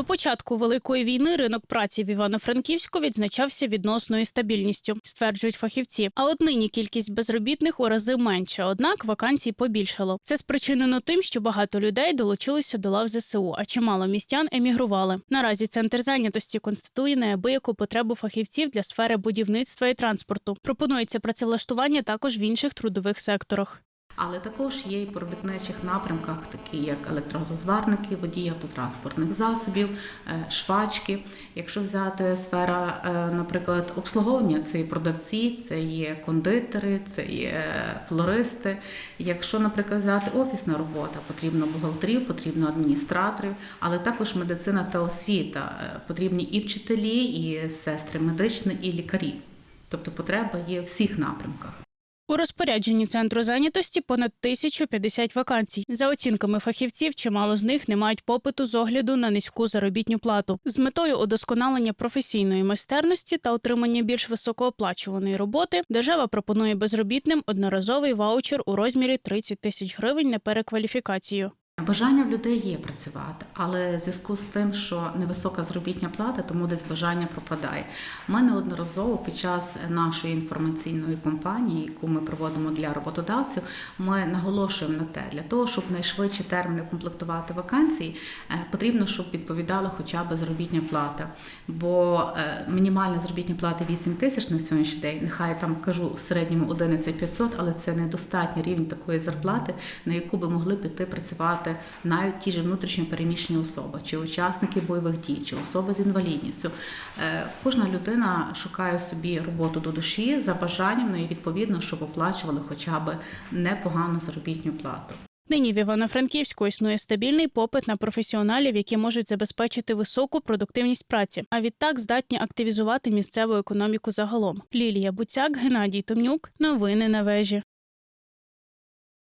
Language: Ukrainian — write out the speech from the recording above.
До початку великої війни ринок праці в Івано-Франківську відзначався відносною стабільністю, стверджують фахівці. А от нині кількість безробітних у рази менша, однак вакансій побільшало. Це спричинено тим, що багато людей долучилися до лав ЗСУ, а чимало містян емігрували. Наразі центр зайнятості констатує неабияку потребу фахівців для сфери будівництва і транспорту. Пропонується працевлаштування також в інших трудових секторах. Але також є і по робітничих напрямках, такі як електрозазварники, водії автотранспортних засобів, е, швачки. Якщо взяти сфера, е, наприклад, обслуговування, це і продавці, це є кондитери, це є флористи. Якщо, наприклад, взяти офісна робота, потрібно бухгалтерів, потрібно адміністраторів, але також медицина та освіта. Е, Потрібні і вчителі, і сестри медичні, і лікарі. Тобто потреба є в всіх напрямках. У розпорядженні центру зайнятості понад 1050 вакансій. За оцінками фахівців, чимало з них не мають попиту з огляду на низьку заробітню плату. З метою удосконалення професійної майстерності та отримання більш високооплачуваної роботи держава пропонує безробітним одноразовий ваучер у розмірі 30 тисяч гривень на перекваліфікацію. Бажання в людей є працювати, але в зв'язку з тим, що невисока заробітня плата, тому десь бажання пропадає. Ми неодноразово під час нашої інформаційної кампанії, яку ми проводимо для роботодавців, ми наголошуємо на те, для того, щоб найшвидші терміни комплектувати вакансії, е, потрібно, щоб відповідала хоча б заробітня плата. Бо е, мінімальна заробітня плата 8 тисяч на сьогоднішній день. Нехай там кажу в середньому 11 500, але це недостатній рівень такої зарплати, на яку би могли піти працювати навіть ті ж внутрішньо переміщені особи, чи учасники бойових дій, чи особи з інвалідністю. Е, Кожна людина шукає собі роботу до душі за бажанням, ну і відповідно, щоб оплачували хоча б непогану заробітну плату. Нині в Івано-Франківську існує стабільний попит на професіоналів, які можуть забезпечити високу продуктивність праці, а відтак здатні активізувати місцеву економіку загалом. Лілія Буцяк, Геннадій Томнюк. Новини на вежі.